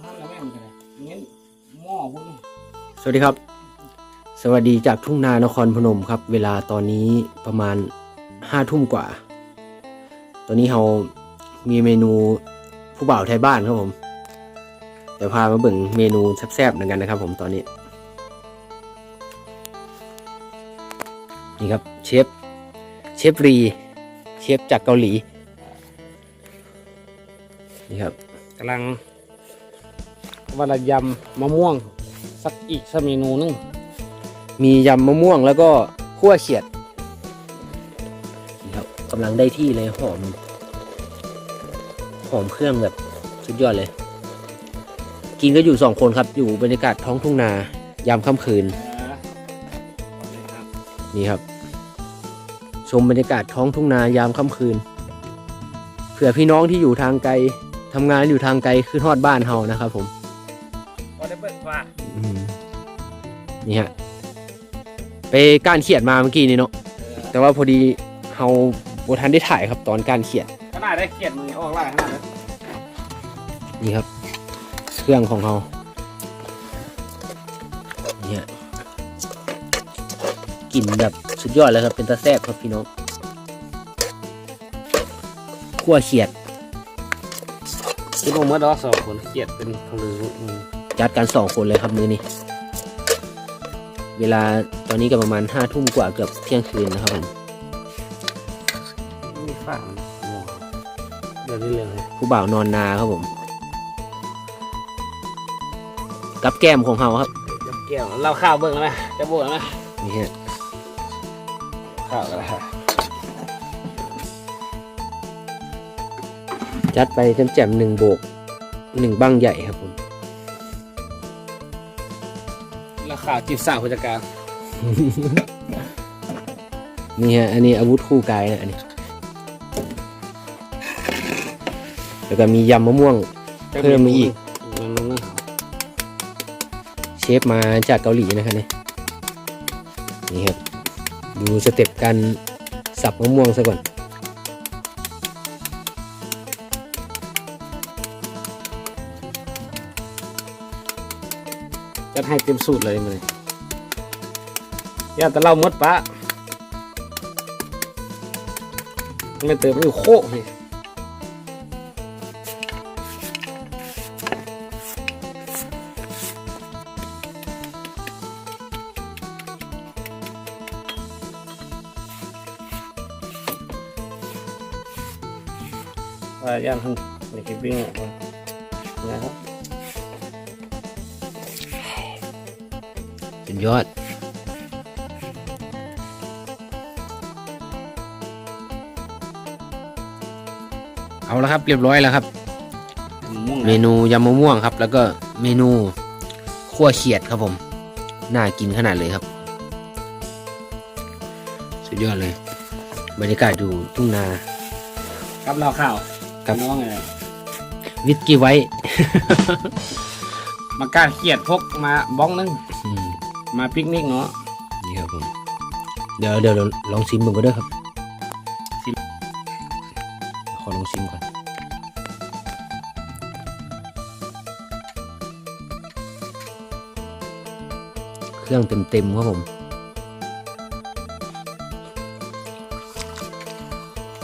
แล้วแม่มันกันเลยงั้นหม้อพุ่นสวัสดีครับ สวัสดีจากทุ่งนานครพนมครับ เวลาตอนนี้ประมาณห้าทุ่มกว่า ตอนนี้เรามีเมนูผู้บ่าวไทยบ้านครับผม เดี๋ยวพามาเบิ่งเมนูแซ่บๆหนึ่งกันนะครับ ผมตอนนี้ นี่ครับเชฟเชฟรี เชฟจากเกาหลี นี่ครับกำลัง วันละยำมะม่วง สักอีกสักเมนูหนึงมียำมะม่วงแล้วก็ขั่วเขียดนี่ครับกำลังได้ที่เลยหอม หอมเครื่องแบบสุดยอดเลย กินก็อยู่สองคนครับ อยู่บรรยากาศท้องทุ่งนายามค่ำคืน นี่ครับ ชมบรรยากาศท้องทุ่งนายามค่ำคืนเผื่อพี่น้องที่อยู่ทางไกลทำงานอยู่ทางไกลคือทอดบ้านเฮานะครับผมพอได้เปิด ว่าอืมนี่ฮะ ไปก้านเขียดมาเมื่อกี้นี่เนาะแต่ว่าพอดีเฮาบทันได้ถ่ายครับตอนการเขียด ขนาดได้เขียนมือออกไล่ขนาดนั้นนี่ครับ เครื่องของเราเนี่ยกลิ่นแบบสุดยอดเลยครับ เป็นตาแซ่บครับพี่น้องขั่วเขียดคิดว่าเมื่อดอสองคนเขียดเป็นพลืออืม จัดกันสองคนเลยครับมือนี้ เวลาตอนนี้ก็ประมาณห้าทุ่มกว่าเกือบเที่ยงคืนนะครับผมมีฝางหม้อเดี๋ยวนี้เลยผู้บ่าวนอนนาครับผม กับแก้มของเขาครับจับแก้วเราข้าวเบิ่งแล้วไหมจะโบกแล้วไหมนี่ฮะข้าวกันแล้วฮะจัดไปแจ่มๆหนึ่งโบกหนึ่งบังใหญ่ครับผม แล้วข้าวจีบสาวผู้จัดการ นี่ฮะ อันนี้อาวุธคู่กายนะอันนี้ แล้วก็มียำมะม่วง เพิ่มมาอีกเมนูนึงเชฟมาจากเกาหลีนะครับเนี่ยนี่ครับ ดูสเต็ปการสับมะม่วงซะก่อน จะให้เต็มสูตรเลยมันย่าแต่เรามดปะไม่เติมมันอยู่โคกเลยว่าย่างทั้งในคลิปวิ่งออกมานะครับ สุดยอด เอาแล้วครับเรียบร้อยแล้วครับม่วงเมนูยำมะม่วงครับ แล้วก็เมนูขั่วเขียดครับผม น่ากินขนาดเลยครับ สุดยอดเลย บรรยากาศอยู่ทุ่งนากับเราข้าวครับน้องไงวิสกี้ไว้ มาการเขียดพกมาบ้องนึงอื มมาปิกนิกเนาะนี่ครับผมเดี๋ยวเดี๋ยวลองชิมมึงก็ได้ครับชิมขอลองชิมก่อนเครื่องเต็มๆครับผม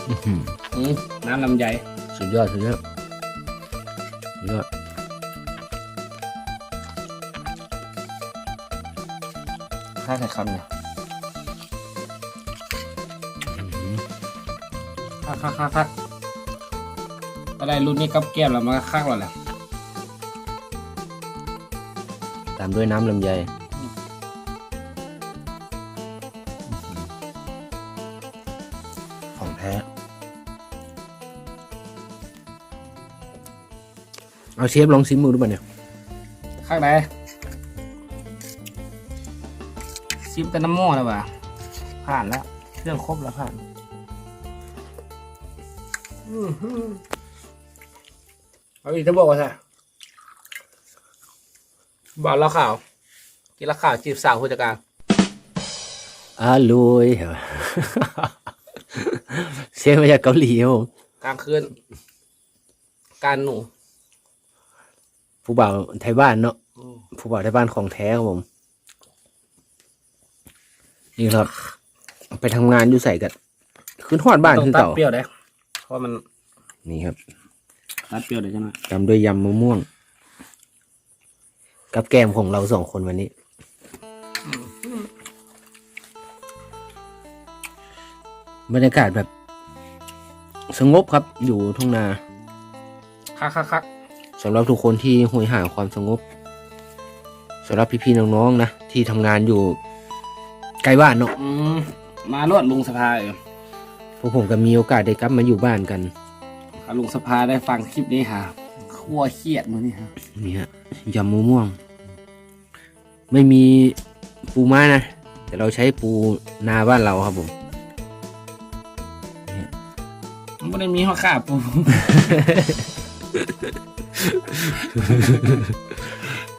อื้อหืออืมน้ำลำไยสุดยอดสุดยอดสุดยอด ข้าใส่คำเนี่ยคักคักคักคักก็ได้รุ่นนี้กับแก้มแล้วมาคักแล้วแหละตามด้วยน้ำลำไยของแท้เอาเชฟลองชิมมือดูป่ะเนี่ยคักไหน ซิมแต่น้ำหม้อแล้วว่ะผ่านแล้วเครื่องครบแล้วผ่านอื้อหือเอาอีกจะบอกว่าไงบอกเราข่าว กินแล้วข่าวจีบสาวผู้จัดการอาลุยเชฟมาจากเกาหลีครับผมกลางคืนการหนู ผู้บ่าวไทยบ้านเนาะผู้บ่าวไทยบ้านของแท้ครับผม นี่ครับ ไปทำงานอยู่ใส่กันขึ้นทอดบ้านต้องคือตัดเก่าเปรี้ยวได้เพราะมันนี่ครับตัดเปรี้ยวได้ใช่ไหมตามด้วยยำมะม่วง กับแกล้มของเราสองคนวันนี้ บรรยากาศแบบ สงบครับอยู่ทุ่งนาคักคักคักสำหรับทุกคนที่หวยหาความสงบสำหรับพี่ๆน้องๆนะที่ทำงานอยู่ ใกล้บ้านเนาะอืมมาลวดลุงสภาเออพวกผมก็มีโอกาสได้กลับมาอยู่บ้านกันถ้าลุงสภาได้ฟังคลิปนี้ฮะขั้วเครียดมือนี่ฮะนี่ฮะยำมะม่วง ไม่มีปูม้านะ แต่เราใช้ปูนาบ้านเราครับผมมันไม่ได้มีข้อขาปู